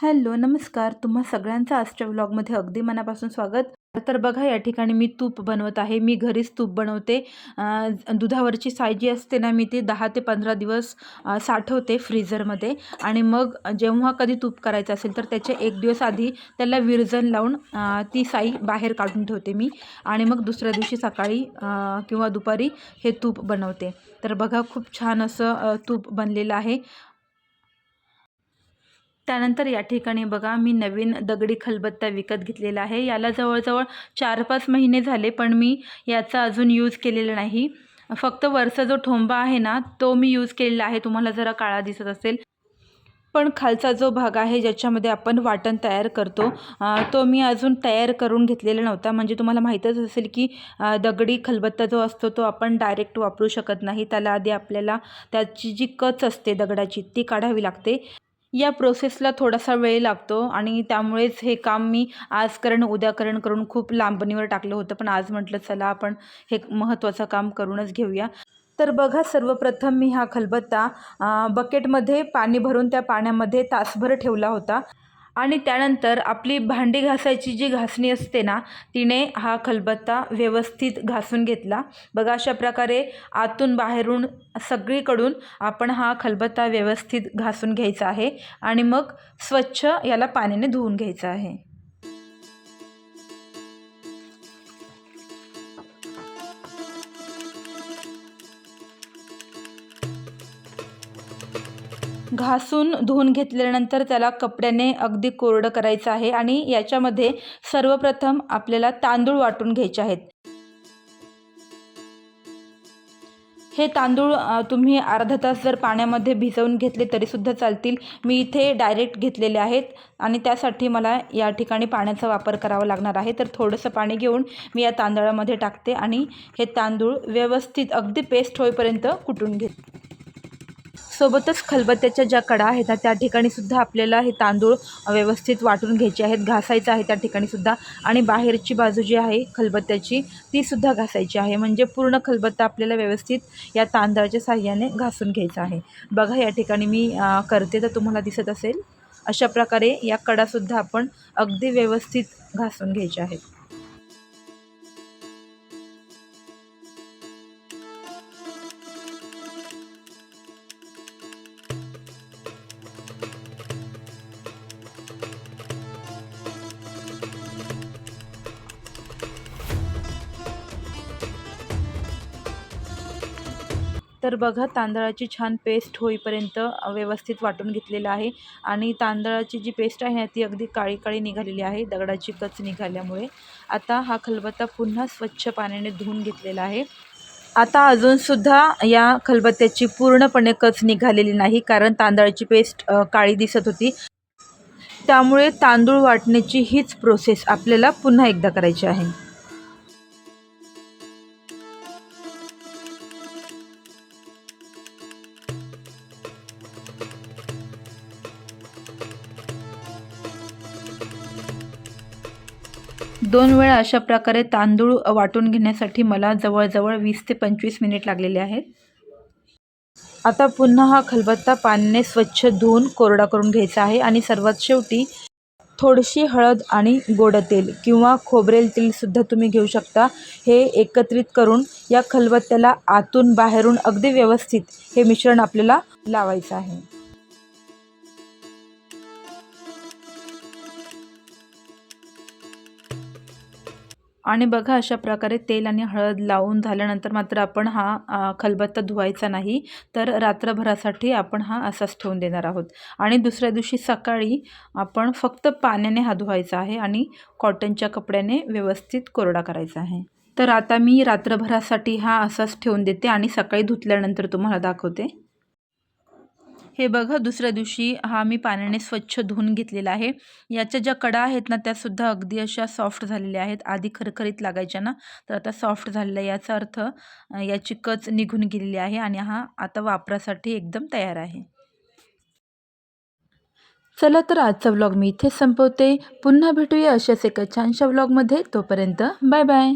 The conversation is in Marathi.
हॅलो नमस्कार. तुम्हा सगळ्यांचं आजच्या व्लॉगमध्ये अगदी मनापासून स्वागत. तर बघा या ठिकाणी मी तूप बनवत आहे. मी घरीच तूप बनवते. दुधावरची साय जी असते ना मी ती दहा ते पंधरा दिवस साठवते फ्रीझरमध्ये. आणि मग जेव्हा कधी तूप करायचं असेल तर त्याचे एक दिवस आधी त्याला विरजन लावून ती साई बाहेर काढून ठेवते मी. आणि मग दुसऱ्या दिवशी सकाळी किंवा दुपारी हे तूप बनवते. तर बघा खूप छान असं तूप बनलेलं आहे. त्यानंतर या ठिकाणी बघा मी नवीन दगडी खलबत्ता विकत घेतलेला आहे. याला जवळजवळ चार पाच महिने झाले पण मी याचा अजून यूज केलेला नाही. फक्त वरचा जो ठोंबा आहे ना तो मी यूज केलेला आहे. तुम्हाला जरा काळा दिसत असेल. पण खालचा जो भाग आहे ज्याच्यामध्ये आपण वाटण तयार करतो तो मी अजून तयार करून घेतलेला नव्हता. म्हणजे तुम्हाला माहीतच असेल की दगडी खलबत्ता जो असतो तो आपण डायरेक्ट वापरू शकत नाही. त्याला आधी आपल्याला त्याची जी कच असते दगडाची ती काढावी लागते. या प्रोसेसला थोडासा वेळ लागतो आणि त्यामुळेच हे काम मी आज करण उद्या करण करून खूप लांबणीवर टाकलं होतं. पण आज म्हटलं चला आपण हे महत्त्वाचं काम करूनच घेऊया. तर बघा सर्वप्रथम मी हा खलबत्ता बकेटमध्ये पाणी भरून त्या पाण्यामध्ये तासभर ठेवला होता. आणि त्यानंतर आपली भांडी घासायची जी घासणी असते ना तिने हा खलबत्ता व्यवस्थित घासून घेतला. बघा अशा प्रकारे आतून बाहेरून सगळीकडून आपण हा खलबत्ता व्यवस्थित घासून घ्यायचा आहे आणि मग स्वच्छ याला पाण्याने धुवून घ्यायचं आहे. घासून धुवून घेतल्यानंतर त्याला कपड्याने अगदी कोरडं करायचं आहे आणि याच्यामध्ये सर्वप्रथम आपल्याला तांदूळ वाटून घ्यायचे आहेत. हे तांदूळ तुम्ही अर्धा तास जर पाण्यामध्ये भिजवून घेतले तरीसुद्धा चालतील. मी इथे डायरेक्ट घेतलेले आहेत आणि त्यासाठी मला या ठिकाणी पाण्याचा वापर करावा लागणार आहे. तर थोडंसं पाणी घेऊन मी या तांदळामध्ये टाकते आणि हे तांदूळ व्यवस्थित अगदी पेस्ट होईपर्यंत कुटून घेते. सोबतच खलबत्त्याच्या ज्या कडा आहेत ना त्या ठिकाणी सुद्धा आपल्याला हे तांदूळ व्यवस्थित वाटून घ्यायचे आहेत. घासायचं आहे त्या ठिकाणी सुद्धा. आणि बाहेरची बाजू जी आहे खलबत्त्याची ती सुद्धा घासायची आहे. म्हणजे पूर्ण खलबत्ता आपल्याला व्यवस्थित या तांदळाच्या साह्याने घासून घ्यायचा आहे. बघा या ठिकाणी मी करते तर तुम्हाला दिसत असेल. अशा प्रकारे या कडासुद्धा आपण अगदी व्यवस्थित घासून घ्यायच्या आहेत. तर बघा तांदळाची छान पेस्ट होईपर्यंत व्यवस्थित वाटून घेतलेलं आहे. आणि तांदळाची जी पेस्ट आहे ना ती अगदी काळी काळी निघालेली आहे. दगडाची कच निघाल्यामुळे. आता हा खलबत्ता पुन्हा स्वच्छ पाण्याने धुवून घेतलेला आहे. आता अजूनसुद्धा या खलबत्त्याची पूर्णपणे कच निघालेली नाही कारण तांदळाची पेस्ट काळी दिसत होती. त्यामुळे तांदूळ वाटण्याची हीच प्रोसेस आपल्याला पुन्हा एकदा करायची आहे. दोन वेळा अशा प्रकारे तांदूळ वाटून घेण्यासाठी मला जवळजवळ वीस ते पंचवीस मिनिट लागलेले आहेत. आता पुन्हा हा खलबत्ता पाण्याने स्वच्छ धुवून कोरडा करून घ्यायचा आहे आणि सर्वात शेवटी थोडीशी हळद आणि गोड तेल किंवा खोबरेल तेलसुद्धा तुम्ही घेऊ शकता. हे एकत्रित करून या खलबत्त्याला आतून बाहेरून अगदी व्यवस्थित हे मिश्रण आपल्याला लावायचं आहे. आणि बघा अशा प्रकारे तेल आणि हळद लावून झाल्यानंतर मात्र आपण हा खलबत्ता धुवायचा नाही तर रात्रभरासाठी आपण हा असाच ठेवून देणार आहोत. आणि दुसऱ्या दिवशी सकाळी आपण फक्त पाण्याने हा धुवायचा आहे आणि कॉटनच्या कपड्याने व्यवस्थित कोरडा करायचा आहे. तर आता मी रात्रभरासाठी हा असाच ठेवून देते आणि सकाळी धुतल्यानंतर तुम्हाला दाखवते. हे बघा दुसऱ्या दिवशी हा मी पाण्याने स्वच्छ धुवून घेतलेला आहे. याच्या ज्या कडा आहेत ना त्यासुद्धा अगदी अशा सॉफ्ट झालेल्या आहेत. आधी खरखरीत लागायच्या ना तर आता सॉफ्ट झालेल्या आहे. याचा अर्थ याची कच निघून गेलेली आहे आणि हा आता वापरासाठी एकदम तयार आहे. चला तर आजचा व्लॉग मी इथे संपवते. पुन्हा भेटूया अशाच एका छानशा व्लॉगमध्ये तोपर्यंत बाय बाय